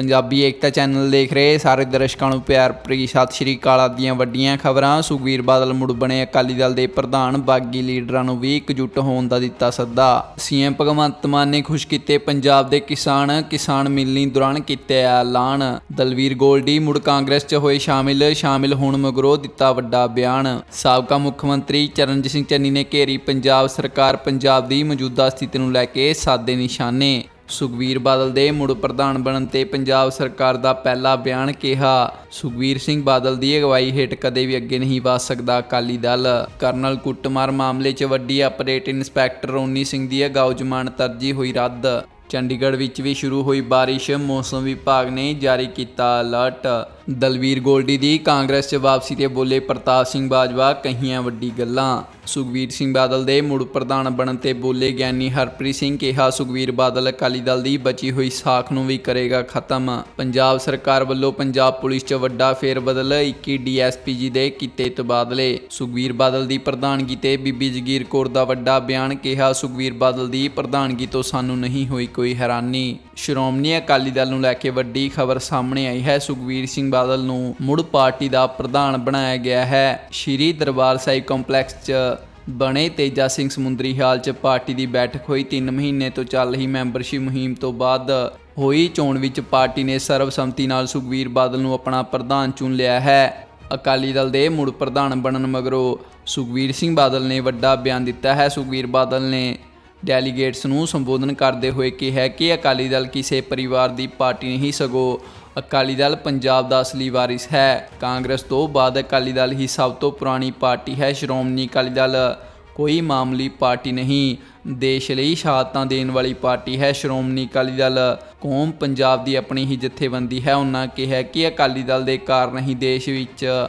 ਪੰਜਾਬੀ ਏਕਤਾ channel ਦੇਖ ਰਹੇ ਸਾਰੇ ਦਰਸ਼ਕਾਂ ਨੂੰ ਪਿਆਰ ਭਰੀ ਸਤਿ ਸ਼੍ਰੀ ਅਕਾਲ ਦੀਆਂ ਵੱਡੀਆਂ ਖਬਰਾਂ। ਸੁਖਵੀਰ ਬਾਦਲ ਮੁੜ ਬਣੇ, ਅਕਾਲੀ ਦਲ ਦੇ ਪ੍ਰਧਾਨ, ਬਾਗੀ ਲੀਡਰਾਂ ਨੂੰ ਵੀ ਇਕਜੁੱਟ ਹੋਣ ਦਾ ਦਿੱਤਾ ਸੱਦਾ। ਸੀਐਮ ਭਗਵੰਤ ਮਾਨ ਨੇ ਖੁਸ਼ ਕੀਤੇ, ਪੰਜਾਬ ਦੇ ਕਿਸਾਨ ਕਿਸਾਨ ਮਿਲਣੀ ਦੌਰਾਨ ਕੀਤੇ ਐਲਾਨ। ਦਲਵੀਰ ਗੋਲਡੀ ਮੁੜ ਕਾਂਗਰਸ 'ਚ ਹੋਏ ਸ਼ਾਮਿਲ ਸ਼ਾਮਿਲ ਹੋਣ ਮਗਰੋਂ ਦਿੱਤਾ ਵੱਡਾ ਬਿਆਨ। ਸਾਬਕਾ ਮੁੱਖ ਮੰਤਰੀ ਚਰਨਜੀਤ ਸਿੰਘ ਚੰਨੀ ਨੇ ਘੇਰੀ ਪੰਜਾਬ ਸਰਕਾਰ, ਪੰਜਾਬ ਦੀ ਮੌਜੂਦਾ ਸਥਿਤੀ ਨੂੰ ਲੈ ਕੇ ਸਾਦੇ ਨਿਸ਼ਾਨੇ। ਸੁਖਵੀਰ ਬਾਦਲ ਦੇ ਮੁੜ ਪ੍ਰਧਾਨ ਬਣਨ ਤੇ ਪੰਜਾਬ ਸਰਕਾਰ ਦਾ ਪਹਿਲਾ ਬਿਆਨ ਕਿਹਾ। ਸੁਖਵੀਰ ਸਿੰਘ ਬਾਦਲ ਦੀ ਅਗਵਾਈ ਹੇਠ ਕਦੇ ਵੀ ਅੱਗੇ ਨਹੀਂ ਵਧ ਸਕਦਾ ਅਕਾਲੀ ਦਲ। ਕਰਨਲ ਕੁੱਟਮਾਰ ਮਾਮਲੇ 'ਚ ਵੱਡੀ ਆਪਰੇਟ ਇੰਸਪੈਕਟਰ ਰੋਨੀ ਸਿੰਘ ਦੀ ਅਗਾਊ ਜ਼ਮਾਨਤ ਅਰਜੀ ਹੋਈ ਰੱਦ। ਚੰਡੀਗੜ੍ਹ ਵਿੱਚ ਵੀ ਸ਼ੁਰੂ ਹੋਈ ਬਾਰਿਸ਼, ਮੌਸਮ ਵਿਭਾਗ ਨੇ ਜਾਰੀ ਕੀਤਾ ਅਲਰਟ। ਦਲਵੀਰ ਗੋਲਡੀ ਦੀ ਕਾਂਗਰਸ 'ਚ ਵਾਪਸੀ ਤੇ ਬੋਲੇ ਪ੍ਰਤਾਪ ਸਿੰਘ ਬਾਜਵਾ, ਕਹੀਆਂ ਵੱਡੀ ਗੱਲਾਂ। ਸੁਖਵੀਰ ਸਿੰਘ ਬਾਦਲ ਦੇ ਮੁੜ ਪ੍ਰਧਾਨ ਬਣਨ ਤੇ ਬੋਲੇ ਗਿਆਨੀ ਹਰਪ੍ਰੀਤ ਸਿੰਘ ਕਿਹਾ, ਸੁਖਵੀਰ ਬਾਦਲ ਅਕਾਲੀ ਦਲ ਦੀ ਬਚੀ ਹੋਈ ਸਾਖ ਨੂੰ ਵੀ ਕਰੇਗਾ ਖਤਮ। ਪੰਜਾਬ ਸਰਕਾਰ ਵੱਲੋਂ ਪੰਜਾਬ ਪੁਲਿਸ 'ਚ ਵੱਡਾ ਫੇਰ ਬਦਲ 21 ਡੀਐਸਪੀਜੀ ਦੇ ਕੀਤੇ ਤਬਾਦਲੇ। ਸੁਖਵੀਰ ਬਾਦਲ ਦੀ ਪ੍ਰਧਾਨਗੀ ਤੇ ਬੀਬੀ ਜਗੀਰ ਕੌਰ ਦਾ ਵੱਡਾ ਬਿਆਨ ਕਿਹਾ, ਸੁਖਵੀਰ ਬਾਦਲ ਦੀ ਪ੍ਰਧਾਨਗੀ ਤੋਂ ਸਾਨੂੰ ਨਹੀਂ ਹੋਈ ਕੋਈ ਹੈਰਾਨੀ। ਸ਼੍ਰੋਮਣੀ ਅਕਾਲੀ ਦਲ ਨੂੰ ਲੈ ਕੇ ਵੱਡੀ ਖਬਰ ਸਾਹਮਣੇ ਆਈ ਹੈ। ਸੁਖਵੀਰ ਸਿੰਘ ਬਾਦਲ ਨੂੰ ਮੁੜ ਪਾਰਟੀ ਦਾ ਪ੍ਰਧਾਨ ਬਣਾਇਆ ਗਿਆ ਹੈ। ਸ਼੍ਰੀ ਦਰਬਾਰ ਸਾਹਿਬ ਕੰਪਲੈਕਸ 'ਚ ਬਣੇ ਤੇਜਾ ਸਿੰਘ ਸਮੁੰਦਰੀ ਹਾਲ 'ਚ ਪਾਰਟੀ ਦੀ ਬੈਠਕ ਹੋਈ। 3 ਮਹੀਨੇ ਤੋਂ ਚੱਲ ਰਹੀ ਮੈਂਬਰਸ਼ਿਪ ਮੁਹਿੰਮ ਤੋਂ ਬਾਅਦ ਹੋਈ ਚੋਣ ਵਿੱਚ ਪਾਰਟੀ ਨੇ ਸਰਬਸੰਮਤੀ ਨਾਲ ਸੁਖਵੀਰ ਬਾਦਲ ਨੂੰ ਆਪਣਾ ਪ੍ਰਧਾਨ ਚੁਣ ਲਿਆ ਹੈ। ਅਕਾਲੀ ਦਲ ਦੇ ਮੁੜ ਪ੍ਰਧਾਨ ਬਣਨ ਮਗਰੋਂ ਸੁਖਵੀਰ ਸਿੰਘ ਬਾਦਲ ਨੇ ਵੱਡਾ ਬਿਆਨ ਦਿੱਤਾ ਹੈ। ਸੁਖਵੀਰ ਬਾਦਲ ਨੇ ਡੈਲੀਗੇਟਸ ਨੂੰ ਸੰਬੋਧਨ ਕਰਦੇ ਹੋਏ ਕਿਹਾ ਕਿ ਅਕਾਲੀ ਦਲ ਕਿਸੇ ਪਰਿਵਾਰ ਦੀ ਪਾਰਟੀ ਨਹੀਂ, ਸਗੋਂ ਅਕਾਲੀ ਦਲ ਪੰਜਾਬ ਦਾ ਅਸਲੀ ਵਾਰਿਸ ਹੈ। ਕਾਂਗਰਸ ਤੋਂ ਬਾਅਦ ਅਕਾਲੀ ਦਲ ਹੀ ਸਭ ਤੋਂ ਪੁਰਾਣੀ ਪਾਰਟੀ ਹੈ। ਸ਼੍ਰੋਮਣੀ ਅਕਾਲੀ ਦਲ ਕੋਈ ਮਾਮੂਲੀ ਪਾਰਟੀ ਨਹੀਂ। ਦੇਸ਼ ਲਈ ਸ਼ਹਾਦਤਾਂ ਦੇਣ ਵਾਲੀ ਪਾਰਟੀ ਹੈ। ਸ਼੍ਰੋਮਣੀ ਅਕਾਲੀ ਦਲ ਕੌਮ ਪੰਜਾਬ ਦੀ ਆਪਣੀ ਹੀ ਜਥੇਬੰਦੀ ਹੈ। ਉਹਨਾਂ ਕਿਹਾ ਕਿ ਅਕਾਲੀ ਦਲ ਦੇ ਕਾਰਨ ਹੀ ਦੇਸ਼ ਵਿੱਚ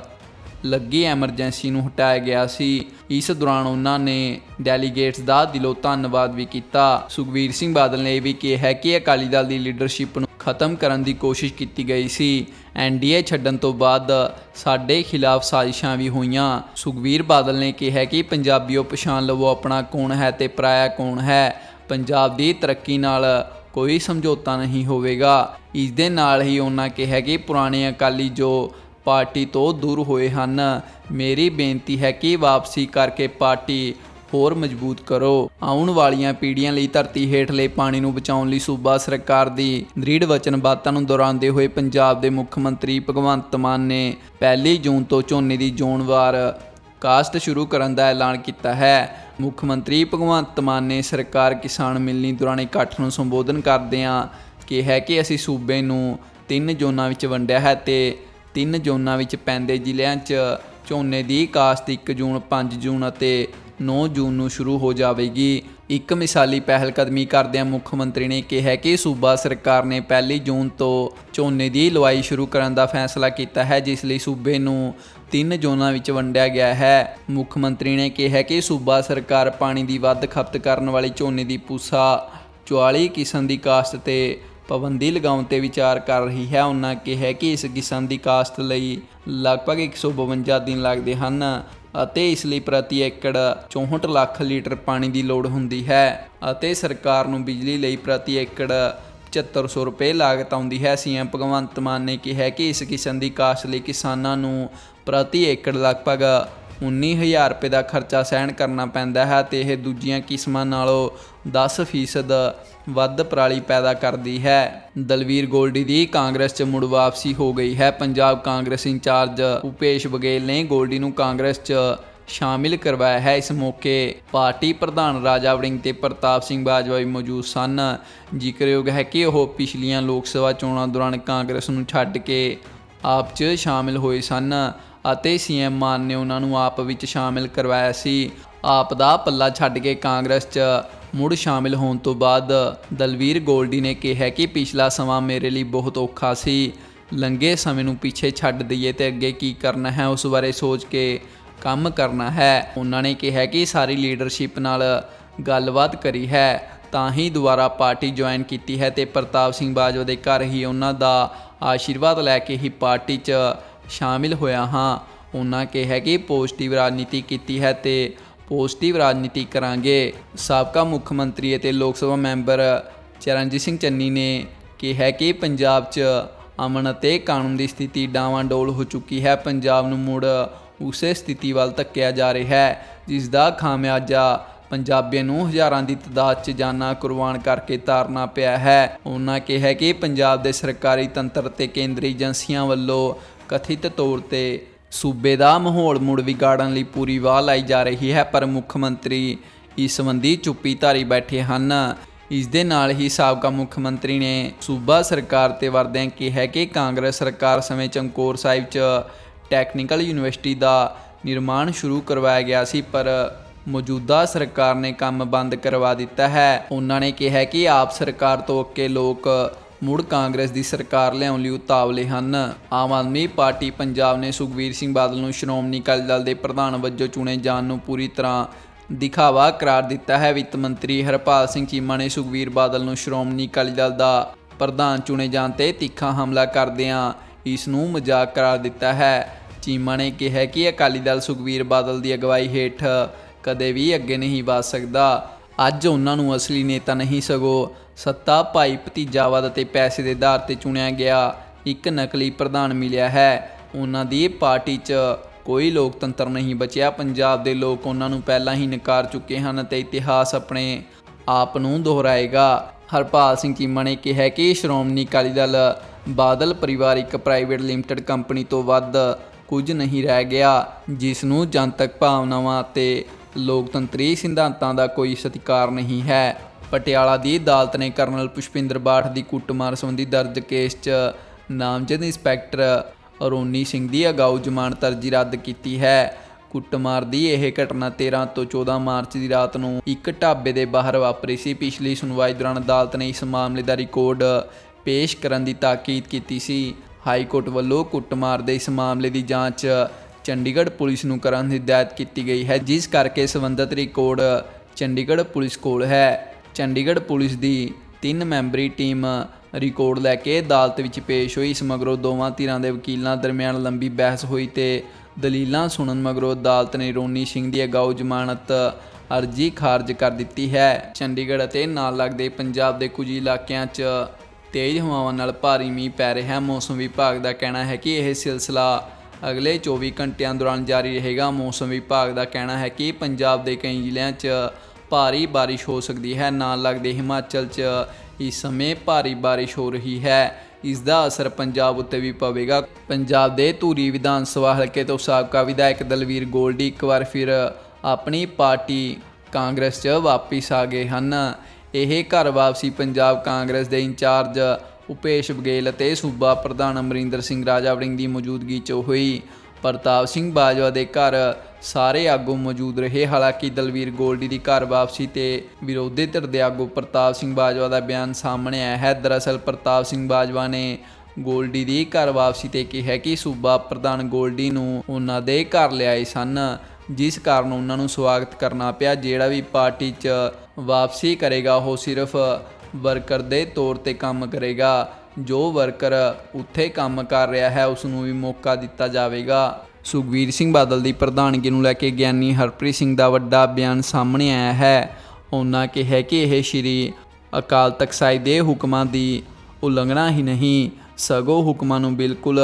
ਲੱਗੀ ਐਮਰਜੈਂਸੀ ਨੂੰ ਹਟਾਇਆ ਗਿਆ ਸੀ। ਇਸ ਦੌਰਾਨ ਉਹਨਾਂ ਨੇ ਡੈਲੀਗੇਟਸ ਦਾ ਦਿਲੋਂ ਧੰਨਵਾਦ ਵੀ ਕੀਤਾ। ਸੁਖਵੀਰ ਸਿੰਘ ਬਾਦਲ ਨੇ ਇਹ ਵੀ ਕਿਹਾ ਕਿ ਅਕਾਲੀ ਦਲ ਦੀ ਲੀਡਰਸ਼ਿਪ ਨੂੰ ਖਤਮ ਕਰਨ ਦੀ ਕੋਸ਼ਿਸ਼ ਕੀਤੀ ਗਈ ਸੀ। ਐਨਡੀਏ ਛੱਡਣ ਤੋਂ ਬਾਅਦ ਸਾਡੇ ਖਿਲਾਫ ਸਾਜ਼ਿਸ਼ਾਂ ਵੀ ਹੋਈਆਂ। ਸੁਖਵੀਰ ਬਾਦਲ ਨੇ ਕਿਹਾ ਕਿ ਪੰਜਾਬੀਓ ਪਛਾਣ ਲਵੋ, ਆਪਣਾ ਕੌਣ ਹੈ ਤੇ ਪਰਾਇਆ ਕੌਣ ਹੈ। ਪੰਜਾਬ ਦੀ ਤਰੱਕੀ ਨਾਲ ਕੋਈ ਸਮਝੌਤਾ ਨਹੀਂ ਹੋਵੇਗਾ। ਇਸ ਦੇ ਨਾਲ ਹੀ ਉਹਨਾਂ ਕਿਹਾ ਕਿ ਪੁਰਾਣੇ ਅਕਾਲੀ ਜੋ ਪਾਰਟੀ ਤੋਂ ਦੂਰ ਹੋਏ ਹਨ, ਮੇਰੀ ਬੇਨਤੀ ਹੈ ਕਿ ਵਾਪਸੀ ਕਰਕੇ ਪਾਰਟੀ ਹੋਰ ਮਜ਼ਬੂਤ ਕਰੋ। ਆਉਣ ਵਾਲੀਆਂ ਪੀੜ੍ਹੀਆਂ ਲਈ ਧਰਤੀ ਹੇਠਲੇ ਪਾਣੀ ਨੂੰ ਬਚਾਉਣ ਲਈ ਸੂਬਾ ਸਰਕਾਰ ਦੀ ਦ੍ਰਿੜ ਵਚਨਬੱਧਤਾ ਨੂੰ ਦੁਹਰਾਉਂਦੇ ਹੋਏ ਪੰਜਾਬ ਦੇ ਮੁੱਖ ਮੰਤਰੀ ਭਗਵੰਤ ਮਾਨ ਨੇ ਪਹਿਲੀ ਜੂਨ ਤੋਂ ਝੋਨੇ ਦੀ ਜ਼ੋਨਵਾਰ ਕਾਸ਼ਤ ਸ਼ੁਰੂ ਕਰਨ ਦਾ ਐਲਾਨ ਕੀਤਾ ਹੈ। ਮੁੱਖ ਮੰਤਰੀ ਭਗਵੰਤ ਮਾਨ ਨੇ ਸਰਕਾਰ ਕਿਸਾਨ ਮਿਲਣੀ ਦੌਰਾਨ ਇਕੱਠ ਨੂੰ ਸੰਬੋਧਨ ਕਰਦਿਆਂ ਕਿਹਾ ਕਿ ਅਸੀਂ ਸੂਬੇ ਨੂੰ ਤਿੰਨ ਜ਼ੋਨਾਂ ਵਿੱਚ ਵੰਡਿਆ ਹੈ ਤੇ ਤਿੰਨ ਜ਼ੋਨਾਂ ਵਿੱਚ ਪੈਂਦੇ ਜ਼ਿਲ੍ਹਿਆਂ 'ਚ ਝੋਨੇ ਦੀ ਕਾਸ਼ਤ 1 ਜੂਨ 5 ਜੂਨ ਅਤੇ 9 ਜੂਨ ਨੂੰ ਸ਼ੁਰੂ ਹੋ ਜਾਵੇਗੀ। ਇੱਕ ਮਿਸਾਲੀ ਪਹਿਲ ਕਦਮੀ ਕਰਦਿਆਂ ਮੁੱਖ ਮੰਤਰੀ ਨੇ ਕਿਹਾ ਕਿ ਸੂਬਾ ਸਰਕਾਰ ਨੇ ਪਹਿਲੀ ਜੂਨ ਤੋਂ ਝੋਨੇ ਦੀ ਲਵਾਈ ਸ਼ੁਰੂ ਕਰਨ ਦਾ ਫੈਸਲਾ ਕੀਤਾ ਹੈ, ਜਿਸ ਲਈ ਸੂਬੇ ਨੂੰ ਤਿੰਨ ਜ਼ੋਨਾਂ ਵਿੱਚ ਵੰਡਿਆ ਗਿਆ ਹੈ। ਮੁੱਖ ਮੰਤਰੀ ਨੇ ਕਿਹਾ ਕਿ ਸੂਬਾ ਸਰਕਾਰ ਪਾਣੀ ਦੀ ਵੱਧ ਖਪਤ ਕਰਨ ਵਾਲੀ ਝੋਨੇ ਦੀ ਪੂਸਾ 44 ਕਿਸਮ ਦੀ ਕਾਸ਼ਤ ਤੇ ਪਾਬੰਦੀ ਲਗਾਉਣ ਤੇ ਵਿਚਾਰ ਕਰ ਰਹੀ ਹੈ। ਉਹਨਾਂ ਕਿਹਾ ਕਿ ਇਸ ਕਿਸਮ ਦੀ ਕਾਸ਼ਤ ਲਈ ਲਗਭਗ 152 ਦਿਨ ਲੱਗਦੇ ਹਨ। ਅਤੇ ਇਸ ਲਈ ਪ੍ਰਤੀ ਏਕੜ 64 ਲੱਖ ਲੀਟਰ ਪਾਣੀ ਦੀ ਲੋੜ ਹੁੰਦੀ ਹੈ ਅਤੇ ਸਰਕਾਰ ਨੂੰ ਬਿਜਲੀ ਲਈ ਪ੍ਰਤੀ ਏਕੜ 7500 ਰੁਪਏ ਲਾਗਤ ਆਉਂਦੀ ਹੈ। ਸੀਐਮ ਭਗਵੰਤ ਮਾਨ ਨੇ ਕਿਹਾ ਕਿ ਇਸ ਕਿਸਮ ਦੀ ਕਾਸ਼ਤ ਲਈ ਕਿਸਾਨਾਂ ਨੂੰ ਪ੍ਰਤੀ ਏਕੜ ਲਗਭਗ 19000 ਰੁਪਏ ਦਾ ਖਰਚਾ ਸਹਿਣ ਕਰਨਾ ਪੈਂਦਾ ਹੈ ਤੇ ਇਹ ਦੂਜੀਆਂ ਕਿਸਮਾਂ ਨਾਲੋਂ 10% ਵੱਧ ਪਰਾਲੀ ਪੈਦਾ ਕਰਦੀ ਹੈ। ਦਲਵੀਰ ਗੋਲਡੀ ਦੀ ਕਾਂਗਰਸ 'ਚ ਮੁੜ ਵਾਪਸੀ ਹੋ ਗਈ ਹੈ। ਪੰਜਾਬ ਕਾਂਗਰਸ ਇੰਚਾਰਜ ਉਪੇਸ਼ ਬਗੇਲ ਨੇ ਗੋਲਡੀ ਨੂੰ ਕਾਂਗਰਸ 'ਚ ਸ਼ਾਮਿਲ ਕਰਵਾਇਆ ਹੈ। ਇਸ ਮੌਕੇ ਪਾਰਟੀ ਪ੍ਰਧਾਨ ਰਾਜਾ ਵੜਿੰਗ ਤੇ ਪ੍ਰਤਾਪ ਸਿੰਘ ਬਾਜਵਾ ਵੀ ਮੌਜੂਦ ਸਨ। ਜ਼ਿਕਰਯੋਗ ਹੈ ਕਿ ਉਹ ਪਿਛਲੀਆਂ ਲੋਕ ਸਭਾ ਚੋਣਾਂ ਦੌਰਾਨ ਕਾਂਗਰਸ ਨੂੰ ਛੱਡ ਕੇ ਆਪ 'ਚ ਸ਼ਾਮਿਲ ਹੋਏ ਸਨ ਅਤੇ ਸੀਐਮ ਮਾਨ ਨੇ ਉਹਨਾਂ ਨੂੰ ਆਪ ਵਿੱਚ ਸ਼ਾਮਿਲ ਕਰਵਾਇਆ ਸੀ। ਆਪ ਦਾ ਪੱਲਾ ਛੱਡ ਕੇ ਕਾਂਗਰਸ 'ਚ ਮੁੜ ਸ਼ਾਮਿਲ ਹੋਣ ਤੋਂ ਬਾਅਦ ਦਲਵੀਰ ਗੋਲਡੀ ਨੇ ਕਿਹਾ ਕਿ ਪਿਛਲਾ ਸਮਾਂ ਮੇਰੇ ਲਈ ਬਹੁਤ ਔਖਾ ਸੀ। ਲੰਗੇ ਸਮੇਂ ਨੂੰ ਪਿੱਛੇ ਛੱਡ ਦਈਏ ਤੇ ਅੱਗੇ ਕੀ ਕਰਨਾ ਹੈ, ਉਸ ਬਾਰੇ ਸੋਚ ਕੇ ਕੰਮ ਕਰਨਾ ਹੈ। ਉਹਨਾਂ ਨੇ ਕਿਹਾ ਕਿ ਸਾਰੀ ਲੀਡਰਸ਼ਿਪ ਨਾਲ ਗੱਲਬਾਤ ਕਰੀ ਹੈ, ਤਾਂ ਹੀ ਦੁਬਾਰਾ ਪਾਰਟੀ ਜੁਆਇਨ ਕੀਤੀ ਹੈ ਤੇ ਪ੍ਰਤਾਪ ਸਿੰਘ ਬਾਜਵਾ ਦੇ ਘਰ ਹੀ ਉਹਨਾਂ ਦਾ ਆਸ਼ੀਰਵਾਦ ਲੈ ਕੇ ਹੀ ਪਾਰਟੀ 'ਚ ਸ਼ਾਮਿਲ ਹੋਇਆ ਹਾਂ। ਉਹਨਾਂ ਕਿਹਾ ਕਿ ਪੋਜ਼ਿਟਿਵ ਰਾਜਨੀਤੀ ਕੀਤੀ ਹੈ ਤੇ ਪੋਜ਼ਿਟਿਵ ਰਾਜਨੀਤੀ ਕਰਾਂਗੇ। ਸਾਬਕਾ ਮੁੱਖ ਮੰਤਰੀ ਅਤੇ ਲੋਕ ਸਭਾ ਮੈਂਬਰ ਚਰਨਜੀਤ ਸਿੰਘ ਚੰਨੀ ਨੇ ਕਿਹਾ ਕਿ ਪੰਜਾਬ 'ਚ ਅਮਨ ਅਤੇ ਕਾਨੂੰਨ ਦੀ ਸਥਿਤੀ ਡਾਵਾਂਡੋਲ ਹੋ ਚੁੱਕੀ ਹੈ। ਪੰਜਾਬ ਨੂੰ ਮੁੜ ਉਸੇ ਸਥਿਤੀ ਵੱਲ ਧੱਕਿਆ ਜਾ ਰਿਹਾ ਹੈ, ਜਿਸ ਦਾ ਖਾਮਿਆਜਾ ਪੰਜਾਬੀਆਂ ਨੂੰ ਹਜ਼ਾਰਾਂ ਦੀ ਤਦਾਦ 'ਚ ਜਾਨਾਂ ਕੁਰਬਾਨ ਕਰਕੇ ਤਾਰਨਾ ਪਿਆ ਹੈ। ਉਹਨਾਂ ਕਿਹਾ ਕਿ ਪੰਜਾਬ ਦੇ ਸਰਕਾਰੀ ਤੰਤਰ ਤੇ ਕੇਂਦਰੀ ਏਜੰਸੀਆਂ ਵੱਲੋਂ ਕਥਿਤ ਤੌਰ ਤੇ ਸੂਬੇ ਦਾ ਮਾਹੌਲ ਮੁੜ ਵਿਗਾੜਨ ਲਈ ਪੂਰੀ ਵਾਹ ਲਾਈ ਜਾ ਰਹੀ ਹੈ, ਪਰ ਮੁੱਖ ਮੰਤਰੀ ਇਸ ਸੰਬੰਧੀ ਚੁੱਪੀ ਧਾਰੀ ਬੈਠੇ ਹਨ। ਇਸ ਦੇ ਨਾਲ ਹੀ ਸਾਬਕਾ ਮੁੱਖ ਮੰਤਰੀ ਨੇ ਸੂਬਾ ਸਰਕਾਰ ਤੇ ਵਰਦਿਆਂ ਕਿਹਾ ਕਿ ਕਾਂਗਰਸ ਸਰਕਾਰ ਸਮੇਂ ਚਮਕੌਰ ਸਾਹਿਬ 'ਚ ਟੈਕਨੀਕਲ ਯੂਨੀਵਰਸਿਟੀ ਦਾ ਨਿਰਮਾਣ ਸ਼ੁਰੂ ਕਰਵਾਇਆ ਗਿਆ ਸੀ, ਪਰ ਮੌਜੂਦਾ ਸਰਕਾਰ ਨੇ ਕੰਮ ਬੰਦ ਕਰਵਾ ਦਿੱਤਾ ਹੈ। ਉਹਨਾਂ ਨੇ ਕਿਹਾ ਕਿ ਆਪ ਸਰਕਾਰ ਤੋਂ ਅੱਕੇ ਲੋਕ ਮੁੜ ਕਾਂਗਰਸ ਦੀ ਸਰਕਾਰ ਲਿਆਉਣ ਲਈ ਉਤਾਵਲੇ ਹਨ। ਆਮ ਆਦਮੀ ਪਾਰਟੀ ਪੰਜਾਬ ਨੇ ਸੁਖਬੀਰ ਸਿੰਘ ਬਾਦਲ ਨੂੰ ਸ਼੍ਰੋਮਣੀ ਅਕਾਲੀ ਦਲ ਦੇ ਪ੍ਰਧਾਨ ਵਜੋਂ ਚੁਣੇ ਜਾਣ ਨੂੰ ਪੂਰੀ ਤਰ੍ਹਾਂ ਦਿਖਾਵਾ ਕਰਾਰ ਦਿੱਤਾ ਹੈ। ਵਿੱਤ ਮੰਤਰੀ ਹਰਪਾਲ ਸਿੰਘ ਚੀਮਾ ਨੇ ਸੁਖਬੀਰ ਬਾਦਲ ਨੂੰ ਸ਼੍ਰੋਮਣੀ ਅਕਾਲੀ ਦਲ ਦਾ ਪ੍ਰਧਾਨ ਚੁਣੇ ਜਾਣ ਤੇ ਤਿੱਖਾ ਹਮਲਾ ਕਰਦਿਆਂ ਇਸ ਨੂੰ ਮਜ਼ਾਕ ਕਰਾਰ ਦਿੱਤਾ ਹੈ। ਚੀਮਾ ਨੇ ਕਿਹਾ ਕਿ ਅਕਾਲੀ ਦਲ ਸੁਖਬੀਰ ਬਾਦਲ ਦੀ ਅਗਵਾਈ ਹੇਠ ਕਦੇ ਵੀ ਅੱਗੇ ਨਹੀਂ ਵਧ ਸਕਦਾ। ਅੱਜ ਉਹਨਾਂ ਨੂੰ ਅਸਲੀ ਨੇਤਾ ਨਹੀਂ ਸਗੋਂ ਸੱਤਾ ਭਾਈ ਭਤੀਜਾਵਾਦ ਅਤੇ ਪੈਸੇ ਦੇ ਆਧਾਰ ਤੇ ਚੁਣਿਆ ਗਿਆ। ਇੱਕ ਨਕਲੀ ਪ੍ਰਧਾਨ ਮਿਲਿਆ ਹੈ। ਉਹਨਾਂ ਦੀ ਪਾਰਟੀ 'ਚ ਕੋਈ ਲੋਕਤੰਤਰ ਨਹੀਂ ਬਚਿਆ। ਪੰਜਾਬ ਦੇ ਲੋਕ ਉਹਨਾਂ ਨੂੰ ਪਹਿਲਾਂ ਹੀ ਨਕਾਰ ਚੁੱਕੇ ਹਨ ਤੇ ਇਤਿਹਾਸ ਆਪਣੇ ਆਪ ਨੂੰ ਦੁਹਰਾਏਗਾ। ਹਰਪਾਲ ਸਿੰਘ ਚੀਮਾ ਨੇ ਕਿਹਾ ਕਿ ਸ਼੍ਰੋਮਣੀ ਅਕਾਲੀ ਦਲ ਬਾਦਲ ਪਰਿਵਾਰ ਇੱਕ ਪ੍ਰਾਈਵੇਟ ਲਿਮਟਿਡ ਕੰਪਨੀ ਤੋਂ ਵੱਧ ਕੁਝ ਨਹੀਂ ਰਹਿ ਗਿਆ, ਜਿਸ ਨੂੰ ਜਨਤਕ ਭਾਵਨਾਵਾਂ ਅਤੇ ਲੋਕਤੰਤਰੀ ਸਿਧਾਂਤਾਂ ਦਾ ਕੋਈ ਸਤਿਕਾਰ ਨਹੀਂ ਹੈ। ਪਟਿਆਲਾ ਦੀ ਅਦਾਲਤ ਨੇ ਕਰਨਲ ਪੁਸ਼ਪਿੰਦਰ ਬਾਠ ਦੀ ਕੁੱਟਮਾਰ ਸੰਬੰਧੀ ਦਰਜ ਕੇਸ 'ਚ ਨਾਮਜ਼ਦ ਇੰਸਪੈਕਟਰ ਅਰੋਨੀ ਸਿੰਘ ਦੀ ਅਗਾਊ ਜ਼ਮਾਨਤ ਅਰਜ਼ੀ ਰੱਦ ਕੀਤੀ ਹੈ। ਕੁੱਟਮਾਰ ਦੀ ਇਹ ਘਟਨਾ 13 ਤੋਂ 14 ਮਾਰਚ ਦੀ ਰਾਤ ਨੂੰ ਇੱਕ ਢਾਬੇ ਦੇ ਬਾਹਰ ਵਾਪਰੀ ਸੀ। ਪਿਛਲੀ ਸੁਣਵਾਈ ਦੌਰਾਨ ਅਦਾਲਤ ਨੇ ਇਸ ਮਾਮਲੇ ਦਾ ਰਿਕਾਰਡ ਪੇਸ਼ ਕਰਨ ਦੀ ਤਾਕੀਦ ਕੀਤੀ ਸੀ। ਹਾਈ ਕੋਰਟ ਵੱਲੋਂ ਕੁੱਟਮਾਰ ਦੇ ਇਸ ਮਾਮਲੇ ਦੀ ਜਾਂਚ ਚੰਡੀਗੜ੍ਹ ਪੁਲਿਸ ਨੂੰ ਕਰਨ ਦੀ ਹਦਾਇਤ ਕੀਤੀ ਗਈ ਹੈ, ਜਿਸ ਕਰਕੇ ਸੰਬੰਧਿਤ ਰਿਕਾਰਡ ਚੰਡੀਗੜ੍ਹ ਪੁਲਿਸ ਕੋਲ ਹੈ। ਚੰਡੀਗੜ੍ਹ ਪੁਲਿਸ ਦੀ ਤਿੰਨ ਮੈਂਬਰੀ ਟੀਮ ਰਿਕਾਰਡ ਲੈ ਕੇ ਅਦਾਲਤ ਵਿੱਚ ਪੇਸ਼ ਹੋਈ। ਇਸ ਮਗਰੋਂ ਦੋਵਾਂ ਧਿਰਾਂ ਦੇ ਵਕੀਲਾਂ ਦਰਮਿਆਨ ਲੰਬੀ ਬਹਿਸ ਹੋਈ ਤੇ ਦਲੀਲਾਂ ਸੁਣਨ ਮਗਰੋਂ ਅਦਾਲਤ ਨੇ ਰੋਨੀ ਸਿੰਘ ਦੀ ਅਗਾਊ ਜ਼ਮਾਨਤ ਅਰਜ਼ੀ ਖਾਰਜ ਕਰ ਦਿੱਤੀ ਹੈ। ਚੰਡੀਗੜ੍ਹ ਅਤੇ ਨਾਲ ਲੱਗਦੇ ਪੰਜਾਬ ਦੇ ਕੁਝ ਇਲਾਕਿਆਂ 'ਚ ਤੇਜ਼ ਹਵਾਵਾਂ ਨਾਲ ਭਾਰੀ ਮੀਂਹ ਪੈ ਰਿਹਾ ਹੈ। ਮੌਸਮ ਵਿਭਾਗ ਦਾ ਕਹਿਣਾ ਹੈ ਕਿ ਇਹ ਸਿਲਸਿਲਾ ਅਗਲੇ 24 ਘੰਟਿਆਂ ਦੌਰਾਨ ਜਾਰੀ ਰਹੇਗਾ। ਮੌਸਮ ਵਿਭਾਗ ਦਾ ਕਹਿਣਾ ਹੈ ਕਿ ਪੰਜਾਬ ਦੇ ਕਈ ਜ਼ਿਲ੍ਹਿਆਂ 'ਚ ਭਾਰੀ ਬਾਰਿਸ਼ ਹੋ ਸਕਦੀ ਹੈ। ਨਾਲ ਲੱਗਦੇ ਹਿਮਾਚਲ 'ਚ ਇਸ ਸਮੇਂ ਭਾਰੀ ਬਾਰਿਸ਼ ਹੋ ਰਹੀ ਹੈ। ਇਸ ਦਾ ਅਸਰ ਪੰਜਾਬ ਉੱਤੇ ਵੀ ਪਵੇਗਾ। ਪੰਜਾਬ ਦੇ ਧੂਰੀ ਵਿਧਾਨ ਸਭਾ ਹਲਕੇ ਤੋਂ ਸਾਬਕਾ ਵਿਧਾਇਕ ਦਲਵੀਰ ਗੋਲਡੀ ਇੱਕ ਵਾਰ ਫਿਰ ਆਪਣੀ ਪਾਰਟੀ ਕਾਂਗਰਸ 'ਚ ਵਾਪਿਸ ਆ ਗਏ ਹਨ। ਇਹ ਘਰ ਵਾਪਸੀ ਪੰਜਾਬ ਕਾਂਗਰਸ ਦੇ ਇੰਚਾਰਜ ਉਪੇਸ਼ ਬਗੇਲ ਅਤੇ ਸੂਬਾ ਪ੍ਰਧਾਨ ਅਮਰਿੰਦਰ ਸਿੰਘ ਰਾਜਾ ਵੜਿੰਗ ਦੀ ਮੌਜੂਦਗੀ 'ਚ ਹੋਈ। ਪ੍ਰਤਾਪ ਸਿੰਘ ਬਾਜਵਾ ਦੇ ਘਰ ਸਾਰੇ ਆਗੂ ਮੌਜੂਦ ਰਹੇ। ਹਾਲਾਂਕਿ ਦਲਵੀਰ ਗੋਲਡੀ ਦੀ ਘਰ ਵਾਪਸੀ ਤੇ ਵਿਰੋਧੀ ਧਿਰ ਦੇ ਆਗੂ ਪ੍ਰਤਾਪ ਸਿੰਘ ਬਾਜਵਾ ਦਾ ਬਿਆਨ ਸਾਹਮਣੇ ਆਇਆ ਹੈ। ਦਰਅਸਲ ਪ੍ਰਤਾਪ ਸਿੰਘ ਬਾਜਵਾ ਨੇ ਗੋਲਡੀ ਦੀ ਘਰ ਵਾਪਸੀ ਤੇ ਕਿਹਾ ਕਿ ਸੂਬਾ ਪ੍ਰਧਾਨ ਗੋਲਡੀ ਨੂੰ ਉਹਨਾਂ ਦੇ ਘਰ ਲਿਆਏ ਸਨ, ਜਿਸ ਕਾਰਨ ਉਹਨਾਂ ਨੂੰ ਸਵਾਗਤ ਕਰਨਾ ਪਿਆ। ਜਿਹੜਾ ਵੀ ਪਾਰਟੀ 'ਚ ਵਾਪਸੀ ਕਰੇਗਾ, ਉਹ ਸਿਰਫ ਵਰਕਰ ਦੇ ਤੌਰ ਤੇ ਕੰਮ ਕਰੇਗਾ। ਜੋ ਵਰਕਰ ਉੱਥੇ ਕੰਮ ਕਰ ਰਿਹਾ ਹੈ ਉਸ ਨੂੰ ਵੀ ਮੌਕਾ ਦਿੱਤਾ ਜਾਵੇਗਾ। ਸੁਖਵੀਰ ਸਿੰਘ ਬਾਦਲ ਦੀ ਪ੍ਰਧਾਨਗੀ ਨੂੰ ਲੈ ਕੇ ਗਿਆਨੀ ਹਰਪ੍ਰੀਤ ਸਿੰਘ ਦਾ ਵੱਡਾ ਬਿਆਨ ਸਾਹਮਣੇ ਆਇਆ ਹੈ। ਉਹਨਾਂ ਕਿਹਾ ਕਿ ਇਹ ਸ਼੍ਰੀ ਅਕਾਲ ਤਖਤ ਸਾਹਿਬ ਦੇ ਹੁਕਮਾਂ ਦੀ ਉਲੰਘਣਾ ਹੀ ਨਹੀਂ, ਸਗੋਂ ਹੁਕਮਾਂ ਨੂੰ ਬਿਲਕੁਲ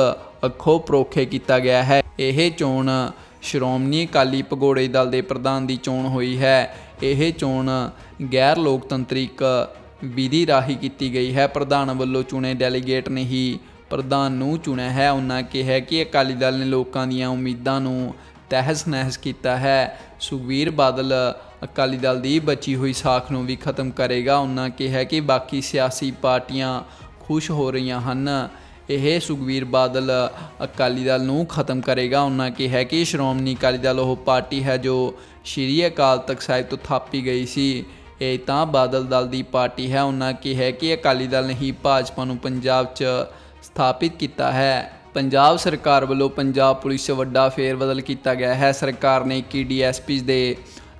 ਅੱਖੋਂ ਪਰੋਖੇ ਕੀਤਾ ਗਿਆ ਹੈ। ਇਹ ਚੋਣ ਸ਼੍ਰੋਮਣੀ ਅਕਾਲੀ ਭਗੌੜੇ ਦਲ ਦੇ ਪ੍ਰਧਾਨ ਦੀ ਚੋਣ ਹੋਈ ਹੈ। ਇਹ ਚੋਣ ਗੈਰ ਲੋਕਤੰਤਰਿਕ ਵਿਧੀ ਰਾਹੀਂ ਕੀਤੀ ਗਈ ਹੈ। ਪ੍ਰਧਾਨ ਵੱਲੋਂ ਚੁਣੇ ਡੈਲੀਗੇਟ ਨੇ ਹੀ ਪ੍ਰਧਾਨ ਨੂੰ ਚੁਣਿਆ ਹੈ। ਉਹਨਾਂ ਕਿਹਾ ਕਿ ਅਕਾਲੀ ਦਲ ਨੇ ਲੋਕਾਂ ਦੀਆਂ ਉਮੀਦਾਂ ਨੂੰ ਤਹਿਸ ਨਹਿਸ ਕੀਤਾ ਹੈ। ਸੁਖਵੀਰ ਬਾਦਲ ਅਕਾਲੀ ਦਲ ਦੀ ਬਚੀ ਹੋਈ ਸਾਖ ਨੂੰ ਵੀ ਖਤਮ ਕਰੇਗਾ। ਉਹਨਾਂ ਕਿਹਾ ਕਿ ਬਾਕੀ ਸਿਆਸੀ ਪਾਰਟੀਆਂ ਖੁਸ਼ ਹੋ ਰਹੀਆਂ ਹਨ। ਇਹ ਸੁਖਵੀਰ ਬਾਦਲ ਅਕਾਲੀ ਦਲ ਨੂੰ ਖਤਮ ਕਰੇਗਾ। ਉਹਨਾਂ ਕਿਹਾ ਕਿ ਸ਼੍ਰੋਮਣੀ ਅਕਾਲੀ ਦਲ ਉਹ ਪਾਰਟੀ ਹੈ ਜੋ ਸ਼੍ਰੀ ਅਕਾਲ ਤਖਤ ਸਾਹਿਬ ਤੋਂ ਥਾਪੀ ਗਈ ਸੀ। ਇਹ ਤਾਂ ਬਾਦਲ ਦਲ ਦੀ ਪਾਰਟੀ ਹੈ, ਉਹਨਾਂ ਕਿਹਾ ਕਿ ਅਕਾਲੀ ਦਲ ਨੇ ਹੀ ਭਾਜਪਾ ਨੂੰ ਪੰਜਾਬ 'ਚ ਸਥਾਪਿਤ ਕੀਤਾ ਹੈ। ਪੰਜਾਬ ਸਰਕਾਰ ਵੱਲੋਂ ਪੰਜਾਬ ਪੁਲਿਸ 'ਚ ਵੱਡਾ ਫੇਰਬਦਲ ਕੀਤਾ ਗਿਆ ਹੈ। ਸਰਕਾਰ ਨੇ 21 ਡੀਐਸਪੀਜ਼ ਦੇ